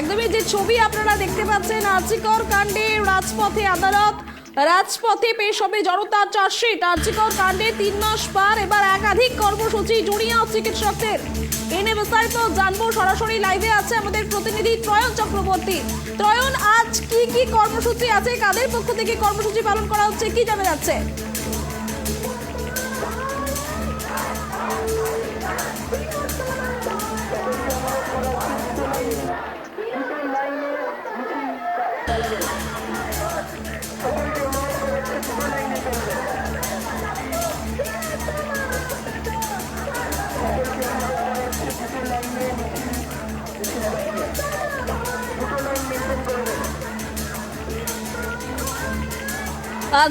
একদমই যে ছবি আপনারা দেখতে পাচ্ছেন আর্জিকর কাণ্ডে রাজপথে আদালত। রাজপথে পেশ হবে জনতার চার্জশিট। আর্জিকর কাণ্ডে তিন মাস পার। এবার একাধিক কর্মসূচি জুনিয়র চিকিৎসকদের। এনে বিস্তারিত জানব। সরাসরি লাইভে আছে আমাদের প্রতিনিধি ত্রয়ন চক্রবর্তী। ত্রয়ন, আজ কি কি কর্মসূচি আছে? কাদের পক্ষ থেকে কর্মসূচি পালন করা হচ্ছে? কি জানা যাচ্ছে?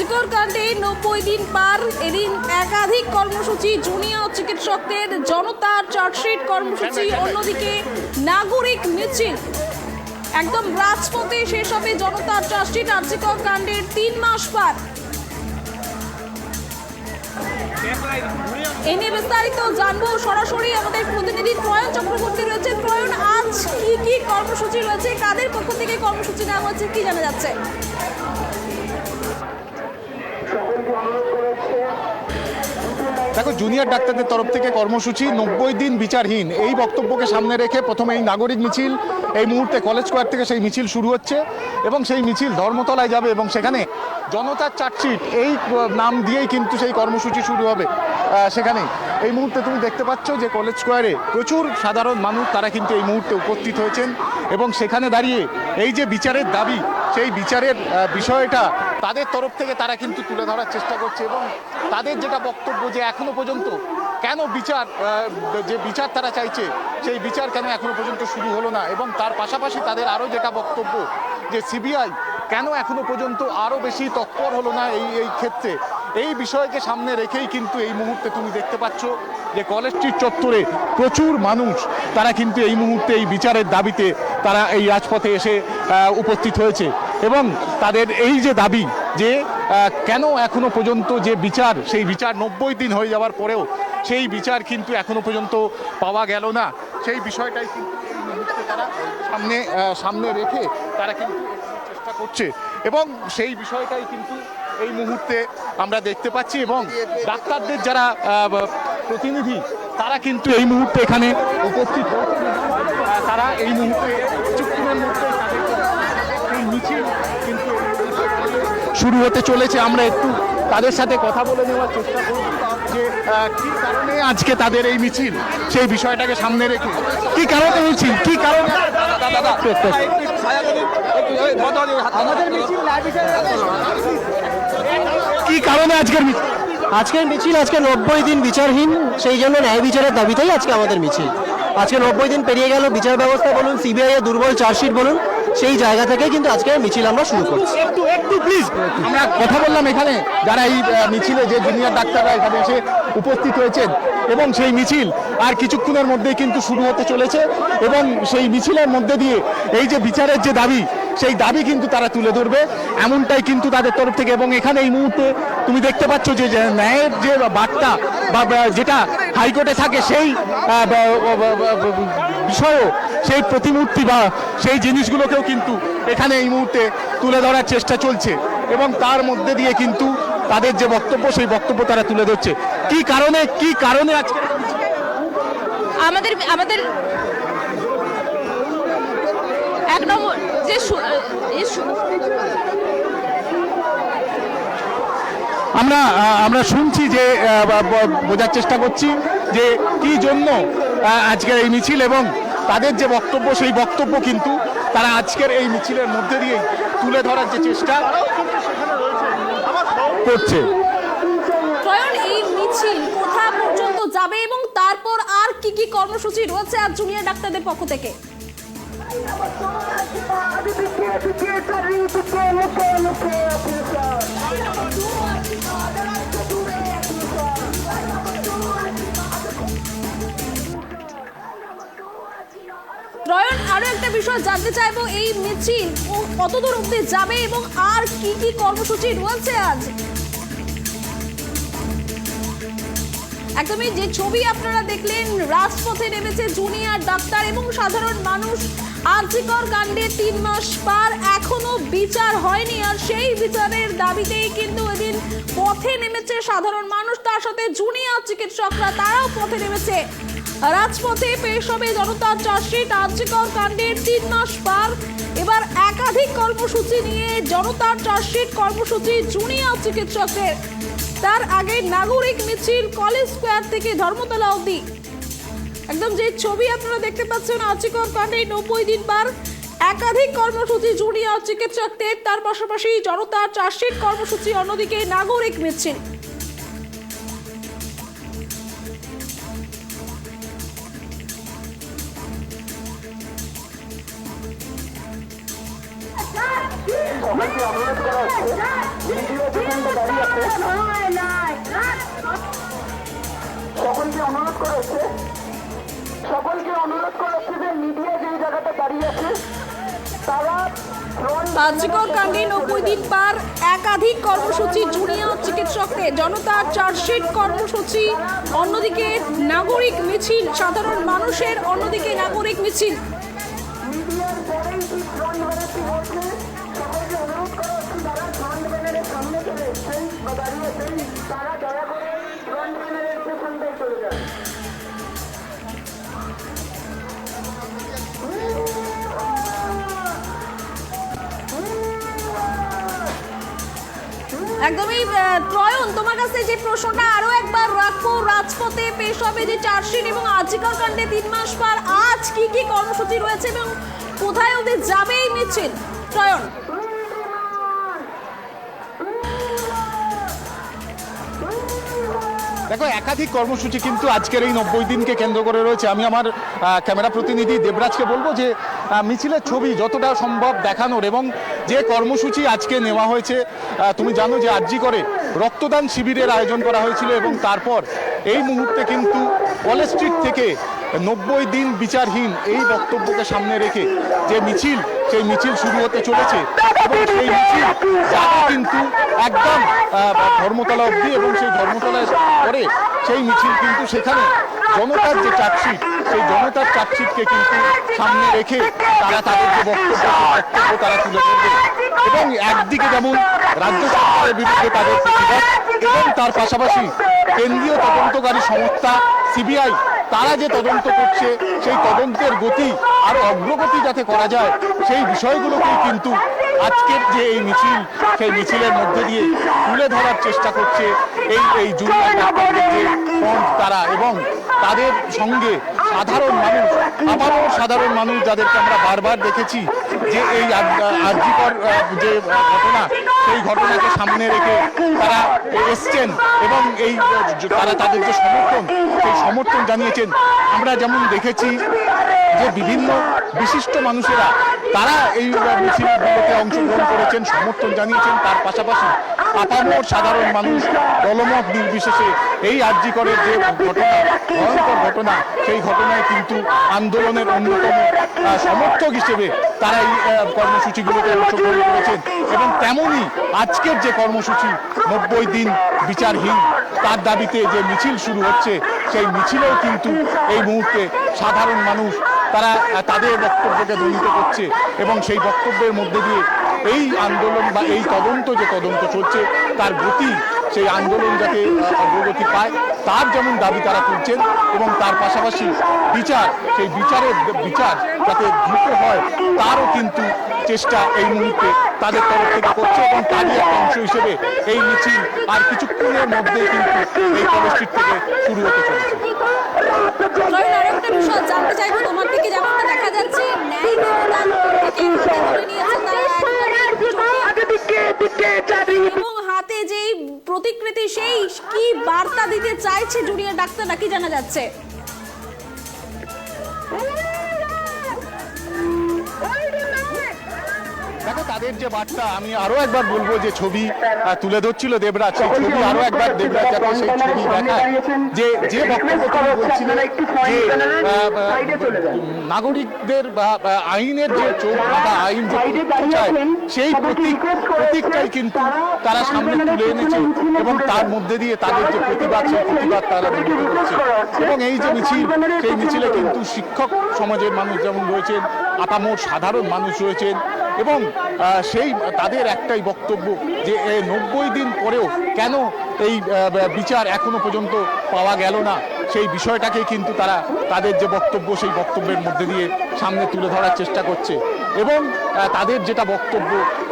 আজকর কাণ্ডে নব্বই দিন পার এদিন একাধিক কর্মসূচি জুনিয়র চিকিৎসকদের জনতার চার্জশিট কর্মসূচি, অন্যদিকে নাগরিক মিছিল। একদম রাজপথে শেষ হবে জনতার চার্জশিট আর্জিকর কাণ্ডের তিন মাস পার। এ নিয়ে বিস্তারিত জানব সরাসরি আমাদের প্রতিনিধি ত্রয়ন চক্রবর্তী রয়েছে। ত্রয়ন, আজ কি কি কর্মসূচি রয়েছে? কাদের পক্ষ থেকে কর্মসূচি নেওয়া হচ্ছে? কি জানা যাচ্ছে? দেখো জুনিয়র ডাক্তারদের তরফ থেকে কর্মসূচি, নব্বই দিন বিচারহীন। এই বক্তব্যকে সামনে রেখে প্রথমে এই নাগরিক মিছিল, এই মুহূর্তে কলেজ স্কোয়ার থেকে সেই মিছিল শুরু হচ্ছে এবং সেই মিছিল ধর্মতলায় যাবে এবং সেখানে জনতার চার্জশিট, এই নাম দিয়েই কিন্তু সেই কর্মসূচি শুরু হবে সেখানে এই মুহূর্তে তুমি দেখতে পাচ্ছ যে কলেজ স্কোয়ারে প্রচুর সাধারণ মানুষ, তারা কিন্তু এই মুহূর্তে উপস্থিত হয়েছেন এবং সেখানে দাঁড়িয়ে এই যে বিচারের দাবি, সেই বিচারের বিষয়টা তাদের তরফ থেকে তারা কিন্তু তুলে ধরার চেষ্টা করছে এবং তাদের যেটা বক্তব্য যে এখনও পর্যন্ত কেন বিচার যে বিচার তারা চাইছে, সেই বিচার কেন এখনও পর্যন্ত শুরু হলো না? এবং তার পাশাপাশি তাদের আরও যেটা বক্তব্য যে সিবিআই কেন এখনও পর্যন্ত আরও বেশি তৎপর হলো না এই এই ক্ষেত্রে? এই বিষয়কে সামনে রেখেই কিন্তু এই মুহূর্তে তুমি দেখতে পাচ্ছ যে কলেজ স্ট্রিট চত্বরে প্রচুর মানুষ, তারা কিন্তু এই মুহূর্তে এই বিচারের দাবিতে তারা এই রাজপথে এসে উপস্থিত হয়েছে। এবং তাদের এই যে দাবি যে কেন এখনও পর্যন্ত যে বিচার, সেই বিচার নব্বই দিন হয়ে যাওয়ার পরেও সেই বিচার কিন্তু এখনও পর্যন্ত পাওয়া গেল না। সেই বিষয়টাই কিন্তু তারা সামনে সামনে রেখে তারা কিন্তু চেষ্টা করছে। এবং সেই বিষয়টাই কিন্তু এই মুহূর্তে আমরা দেখতে পাচ্ছি এবং ডাক্তারদের যারা প্রতিনিধি, তারা কিন্তু এই মুহূর্তে এখানে উপস্থিত তারা এই মুহূর্তে কিছুক্ষণের মধ্যে শুরু হতে চলেছে। আমরা একটু তাদের সাথে কথা বলে নেওয়ার চেষ্টা করব যে কি কারণে আজকে তাদের এই মিছিল? সেই বিষয়টাকে সামনে রেখে। কি কারণে মিছিল? কি কারণে? কি কারণে আজকের মিছিল? আজকের মিছিল আজকে নব্বই দিন বিচারহীন, সেই জন্য ন্যায় বিচারের দাবিতেই আজকে আমাদের মিছিল। আজকে নব্বই দিন পেরিয়ে গেল, বিচার ব্যবস্থা বলুন, সিবিআই এর দুর্বল চার্জশিট বলুন সেই জায়গা থেকে কিন্তু আজকে মিছিল আমরা শুরু করছি। একটু একটু প্লিজ আমরা কথা বললাম এখানে, যারা এই মিছিলে যে জুনিয়র ডাক্তাররা এখানে এসে উপস্থিত হয়েছেন, এবং সেই মিছিল আর কিছুক্ষণের মধ্যেই কিন্তু শুরু হতে চলেছে, এবং সেই মিছিলের মধ্যে দিয়ে এই যে বিচারের যে দাবি, সেই দাবি কিন্তু তারা তুলে ধরবে, এমনটাই কিন্তু তাদের তরফ থেকে, এবং এখানে এই মুহূর্তে তুমি দেখতে পাচ্ছ যে ন্যায়ের যে বার্তা বা যেটা হাইকোর্টে থাকে, সেই বিষয়ও সেই প্রতিমূর্তি বা সেই জিনিসগুলোকেও কিন্তু এখানে এই মুহূর্তে তুলে ধরার চেষ্টা চলছে। এবং তার মধ্যে দিয়ে কিন্তু তাদের যে বক্তব্য সেই বক্তব্য তারা তুলে ধরছে। কি কারণে কি কারণে আজকে আমাদের আমাদের এক নম্বর যে আমরা আমরা শুনছি যে বোঝার চেষ্টা করছি যে কি জন্য আজকের এই মিছিল এবং তাদের যে বক্তব্য সেই বক্তব্য কিন্তু তারা আজকের এই মিছিলের মধ্যে দিয়ে তুলে ধরার যে চেষ্টা করছে এই মিছিল কোথা পর্যন্ত যাবে এবং তারপর আর কি কি কর্মসূচি রয়েছে আর জুনিয়র ডাক্তারদের পক্ষ থেকে ত্রয়ন বিষয় জানতে চাইব এই মিছিল কতদূর অব্দি যাবে এবং আর কি কি কর্মসূচি রয়েছে আজ? একদমই যে ছবি আপনারা দেখলেন, রাজপথে নেমেছে জুনিয়র ডাক্তার এবং সাধারণ মানুষ। আর্জিকর কাণ্ডে তিন মাস পার, এখনও বিচার হয়নি। আর সেই বিচারের দাবিতেই কিন্তু এদিন পথে নেমেছে সাধারণ মানুষ, তার সাথে জুনিয়র চিকিৎসকরা, তারাও পথে নেমেছে। রাজপথে পেশ হবে জনতার চার্জশিট আর্জিকর কাণ্ডের তিন মাস পার। এবার একাধিক কর্মসূচি নিয়ে জনতার চার্জশিট কর্মসূচি জুনিয়র চিকিৎসকদের তার আগে নাগরিক মিছিল কলেজ স্কোয়ার থেকে ধর্মতলা অবধি। একদম যে ছবি আপনারা দেখতে পাচ্ছেন আর্চিকর কাণ্ডে নব্বই দিন পার। একাধিক কর্মসূচি জুনিয়র চিকিৎসকদের, তার পাশাপাশি জনতার চার্জশিট কর্মসূচি, অন্যদিকে নাগরিক মিছিল। সকলকে অনুরোধ করা হচ্ছে সকলকে অনুরোধ করা হচ্ছে যে মিডিয়া যেই জায়গাটা দাঁড়িয়ে আছে তারা front কাণ্ডে নব্বই দিন পার একাধিক কর্মসূচি জুনিয়র চিকিৎসকদের জনতার চার্জশিট কর্মসূচি অন্যদিকে নাগরিক মিছিল সাধারণ মানুষের অন্যদিকে নাগরিক মিছিল। একদমই ত্রয়ন, তোমার কাছে যে প্রশ্নটা আরও একবার রাখব, রাজপথে পেশ হবে যে চার্জশিট এবং আজিকার কাণ্ডে তিন মাস পর আজ কি কি কর্মসূচি রয়েছে এবং কোথায় অবধি যাবে এই মিছিল ত্রয়ন। দেখো, একাধিক কর্মসূচি কিন্তু আজকের এই নব্বই দিনকে কেন্দ্র করে রয়েছে। আমি আমার ক্যামেরা প্রতিনিধি দেবরাজকে বলব যে মিছিলের ছবি যতটা সম্ভব দেখানোর এবং যে কর্মসূচি আজকে নেওয়া হয়েছে তুমি জানো যে আর্জি করে রক্তদান শিবিরের আয়োজন করা হয়েছিল এবং তারপর এই মুহূর্তে কিন্তু কলেজ স্ট্রিট থেকে নব্বই দিন বিচারহীন এই বক্তব্যকে সামনে রেখে যে মিছিল, সেই মিছিল শুরু হতে চলেছে এবং সেই মিছিল কিন্তু একদম ধর্মতলা অবধি এবং সেই ধর্মতলায় পরে সেই মিছিল কিন্তু সেখানে জনতার যে চার্জশিট সেই জনতার চার্জশিটকে কিন্তু সামনে রেখে তারা তাদের যে বক্তব্য তারা তুলে ধরবে। এবং একদিকে যেমন রাজ্য সরকারের বিরুদ্ধে তাদের প্রতিবাদ, এবং তার পাশাপাশি কেন্দ্রীয় তদন্তকারী সংস্থা সিবিআই, তারা যে তদন্ত করছে, সেই তদন্তের গতি আর অগ্রগতি যাতে করা যায়, সেই বিষয়গুলোকেই কিন্তু আজকের যে এই মিছিল, সেই মিছিলের মধ্যে দিয়ে তুলে ধরার চেষ্টা করছে এই এই জুনিয়র ডাক্তারদের যে তারা এবং তাদের সঙ্গে সাধারণ মানুষ, আবারও সাধারণ মানুষ যাদেরকে আমরা বারবার দেখেছি যে এই আর্যিকর যে ঘটনা, সেই ঘটনাকে সামনে রেখে তারা এসছেন এবং এই, তারা তাদের যে সমর্থন, সেই সমর্থন জানিয়েছেন। আমরা যেমন দেখেছি যে বিভিন্ন বিশিষ্ট মানুষেরা, তারা এই মিছিলগুলোতে অংশগ্রহণ করেছেন, সমর্থন জানিয়েছেন। তার পাশাপাশি আপামর সাধারণ মানুষ দলমত নির্বিশেষে এই আর্যিকরের যে ঘটনা ভয়ঙ্কর ঘটনা সেই ঘটনায় কিন্তু আন্দোলনের অন্যতম সমর্থক হিসেবে তারা এই আহ, কর্মসূচিগুলোতে অংশগ্রহণ করেছেন। এবং তেমনই আজকের যে কর্মসূচি নব্বই দিন বিচারহীন তার দাবিতে যে মিছিল শুরু হচ্ছে সেই মিছিলেও কিন্তু এই মুহূর্তে সাধারণ মানুষ তারা তাদের বক্তব্যকে ধ্বনিত করছে এবং সেই বক্তব্যের মধ্যে দিয়ে এই আন্দোলন বা এই তদন্ত যে তদন্ত চলছে, তার গতি, সেই আন্দোলন যাতে অগ্রগতি পায়, তার যেমন দাবি তারা তুলছেন এবং তার পাশাপাশি বিচার, সেই বিচারের বিচার যাতে দ্রুত হয়, তারও কিন্তু চেষ্টা এই মুহূর্তে তাদের তরফ থেকে করছে এবং তারই একটা অংশ হিসেবে এই মিছিল আর কিছুক্ষণের মধ্যে কিন্তু এই কলেজ থেকে শুরু হতে চলেছে। জানতে চাইব, তোমার থেকে যেমনটা দেখা যাচ্ছে ন্যায় দেবতা থেকে হাতে তুলে নিয়েছে তারা এবং হাতে যেই প্রতিকৃতি সেই কি বার্তা দিতে চাইছে জুনিয়র ডাক্তার নাকি জানা যাচ্ছে? তাদের যে বার্তা আমি আরও একবার বলব যে ছবি তুলে ধরছিল দেবরাজ। সেই ছবি আরও একবার দেবরাজ যাতে সেই ছবি দেখায়। যে যে বক্তব্য বলছিলেন যে নাগরিকদের বা আইনের যে চোখ বাঁধা আইন যে চায়, সেই প্রতীক প্রতীকটাই কিন্তু তারা সামনে তুলে এনেছে এবং তার মধ্যে দিয়ে তাদের যে প্রতিবাদ সেই প্রতিবাদ তারা বিবৃত করছে। এবং এই যে মিছিল সেই মিছিলে কিন্তু শিক্ষক সমাজের মানুষ যেমন রয়েছেন আপামোর সাধারণ মানুষ রয়েছেন এবং সেই, তাদের একটাই বক্তব্য যে নব্বই দিন পরেও কেন এই বিচার এখনও পর্যন্ত পাওয়া গেল না? সেই বিষয়টাকে কিন্তু তারা, তাদের যে বক্তব্য, সেই বক্তব্যের মধ্যে দিয়ে সামনে তুলে ধরার চেষ্টা করছে। এবং তাদের যেটা বক্তব্য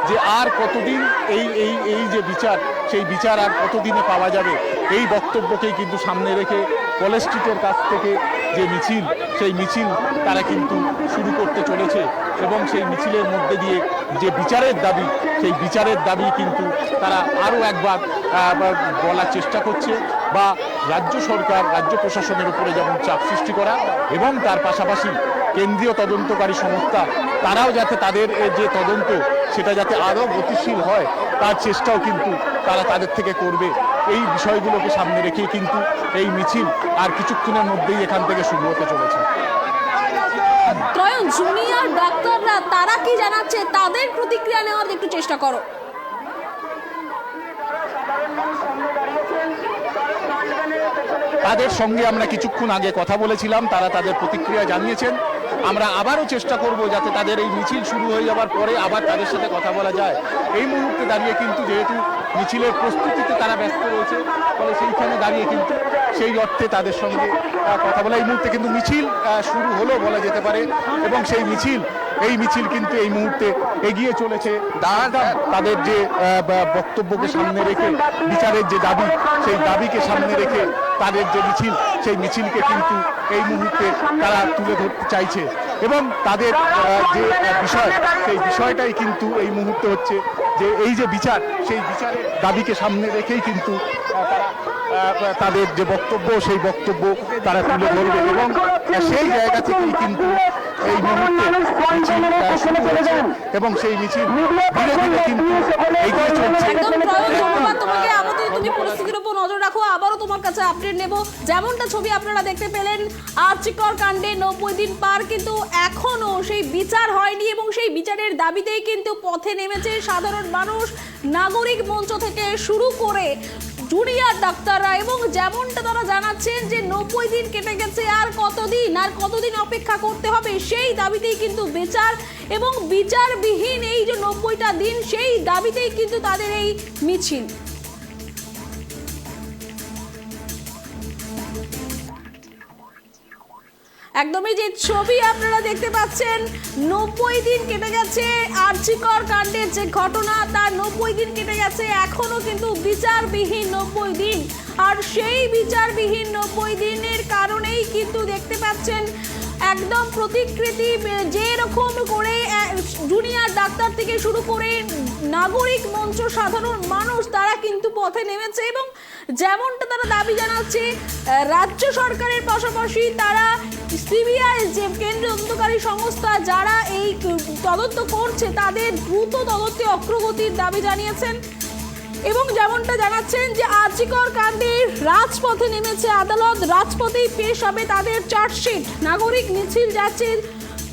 যে, আর কতদিন এই এই এই যে বিচার, সেই বিচার আর কতদিনে পাওয়া যাবে, এই বক্তব্যকেই কিন্তু সামনে রেখে কলেজ স্ট্রিটের কাছ থেকে যে মিছিল, সেই মিছিল তারা কিন্তু শুরু করতে চলেছে এবং সেই মিছিলের মধ্যে দিয়ে যে বিচারের দাবি, সেই বিচারের দাবি কিন্তু তারা আরও একবার বলার চেষ্টা করছে বা রাজ্য সরকার, রাজ্য প্রশাসনের উপরে যেমন চাপ সৃষ্টি করা এবং তার পাশাপাশি কেন্দ্রীয় তদন্তকারী সংস্থা, তারাও যাতে তাদের যে তদন্ত, সেটা যাতে আরও গতিশীল হয়, তার চেষ্টাও কিন্তু তারা তাদের থেকে করবে। এই বিষয়গুলোকে সামনে রেখেই কিন্তু এই মিছিল আর কিছুক্ষণের মধ্যেই এখান থেকে শুরু হতে চলেছে। জুনিয়র ডাক্তাররা তারা কি জানাচ্ছে? তাদের প্রতিক্রিয়া নেওয়ার একটু চেষ্টা করো। তাদের সঙ্গে আমরা কিছুক্ষণ আগে কথা বলেছিলাম তারা তাদের প্রতিক্রিয়া জানিয়েছেন। আমরা আবারও চেষ্টা করব যাতে তাদের এই মিছিল শুরু হয়ে যাওয়ার পরে আবার তাদের সাথে কথা বলা যায়। এই মুহূর্তে দাঁড়িয়ে কিন্তু যেহেতু মিছিলের প্রস্তুতিতে তারা ব্যস্ত রয়েছে, ফলে সেইখানে দাঁড়িয়ে কিন্তু সেই অর্থে তাদের সঙ্গে কথা বলা। এই মুহূর্তে কিন্তু মিছিল শুরু হলো বলা যেতে পারে, এবং সেই মিছিল, এই মিছিল কিন্তু এই মুহূর্তে এগিয়ে চলেছে। তাদের যে বক্তব্যকে সামনে রেখে, বিচারের যে দাবি, সেই দাবিকে সামনে রেখে তাদের যে মিছিল, সেই মিছিলকে কিন্তু এই মুহূর্তে তারা তুলে ধরতে চাইছে। এবং তাদের যে বিষয়, সেই বিষয়টাই কিন্তু এই মুহূর্তে হচ্ছে যে এই যে বিচার, সেই বিচারের দাবিকে সামনে রেখেই কিন্তু তাদের যে বক্তব্য, সেই বক্তব্য তারা তুলে ধরবে এবং সেই জায়গা থেকেই কিন্তু এবং সেই মিছিল ধীরে ধীরে কিন্তু এগিয়ে চলছে। একদম ত্রয়ন ধন্যবাদ তোমাকে আমাদের তুমি পরিস্থিতির উপর নজর রাখো আবারও তোমার কাছে আপডেট নেব। যেমনটা ছবি আপনারা দেখতে পেলেন আর্চিকর কাণ্ডে নব্বই দিন পার কিন্তু এখনও সেই বিচার হয়নি এবং সেই বিচারের দাবিতেই কিন্তু পথে নেমেছে সাধারণ মানুষ। নাগরিক মঞ্চ থেকে শুরু করে জুনিয়র ডাক্তাররা এবং যেমনটা তারা জানাচ্ছেন যে নব্বই দিন কেটে গেছে, আর কতদিন আর কতদিন অপেক্ষা করতে হবে সেই দাবিতেই কিন্তু বিচার এবং বিচারবিহীন এই যে নব্বইটা দিন, সেই দাবিতেই কিন্তু তাদের এই মিছিল। একদমই যে ছবি আপনারা দেখতে পাচ্ছেন, নব্বই দিন কেটে গেছে আর্চিকর কাণ্ডের যে ঘটনা, তার নব্বই দিন কেটে গেছে, এখনও কিন্তু বিচারবিহীন নব্বই দিন। আর সেই বিচারবিহীন নব্বই দিনের কারণেই কিন্তু দেখতে পাচ্ছেন, একদম প্রতিকৃতি, যে রকম করে জুনিয়র ডাক্তার থেকে শুরু করে নাগরিক মঞ্চ সাধারণ মানুষ, তারা কিন্তু পথে নেমেছে। যেমনটা তারা দাবি জানাচ্ছে রাজ্য সরকারের পাশাপাশি তারা সিবিআই, যে কেন্দ্রীয় তদন্তকারী সংস্থা, যারা এই তদন্ত করছে, তাদের দ্রুত তদন্তে অগ্রগতির দাবি জানিয়েছেন। এবং যেমনটা জানাচ্ছেন যে আর্জিকর কাণ্ডে রাজপথে নেমেছে আদালত। রাজপথেই পেশ হবে তাদের চার্জশিট। নাগরিক মিছিল যাচ্ছে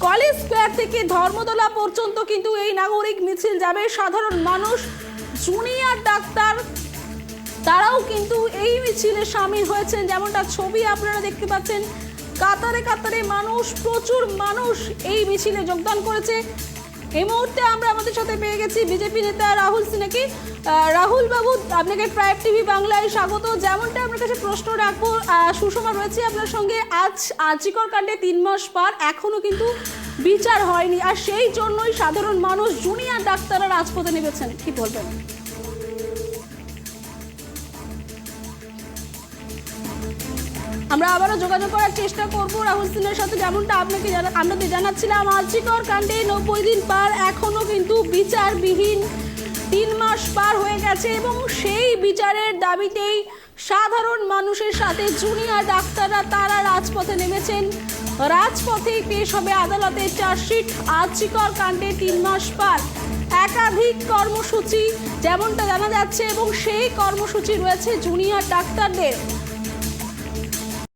কলেজ স্কোয়ার থেকে ধর্মতলা পর্যন্ত, কিন্তু এই নাগরিক মিছিল যাবে সাধারণ মানুষ, জুনিয়র ডাক্তার তারাও কিন্তু এই মিছিলে সামিল হয়েছেন। যেমনটা ছবি আপনারা দেখতে পাচ্ছেন, কাতারে কাতারে মানুষ, প্রচুর মানুষ এই মিছিলে যোগদান করেছে। এই মুহূর্তে আমরা আমাদের সাথে পেয়ে গেছি বিজেপি নেতা রাহুল সিনহাকে। রাহুল বাবু, আপনাকে ট্রাইব টিভি বাংলায় স্বাগত। যেমনটা আপনার কাছে প্রশ্ন রাখব সুষমা রয়েছে আপনার সঙ্গে। আজ আজিকর কাণ্ডে তিন মাস পার, এখনও কিন্তু বিচার হয়নি। আর সেই জন্যই সাধারণ মানুষ জুনিয়র ডাক্তাররা রাজপথে নেমেছেন। কি বলবেন? আমরা আবারও যোগাযোগ করার চেষ্টা করব রাহুল সিংহের সাথে যেমনটা আপনাকে আপনাদের জানাচ্ছিলাম আর্চিকর কাণ্ডে নব্বই দিন পার, এখনও কিন্তু বিচারবিহীন তিন মাস পার হয়ে গেছে এবং সেই বিচারের দাবিতেই সাধারণ মানুষের সাথে জুনিয়র ডাক্তাররা তারা রাজপথে নেমেছেন। রাজপথেই পেশ হবে আদালতের চার্জশিট আর্চিকর কাণ্ডে তিন মাস পার। একাধিক কর্মসূচি যেমনটা জানা যাচ্ছে এবং সেই কর্মসূচি রয়েছে জুনিয়র ডাক্তারদের।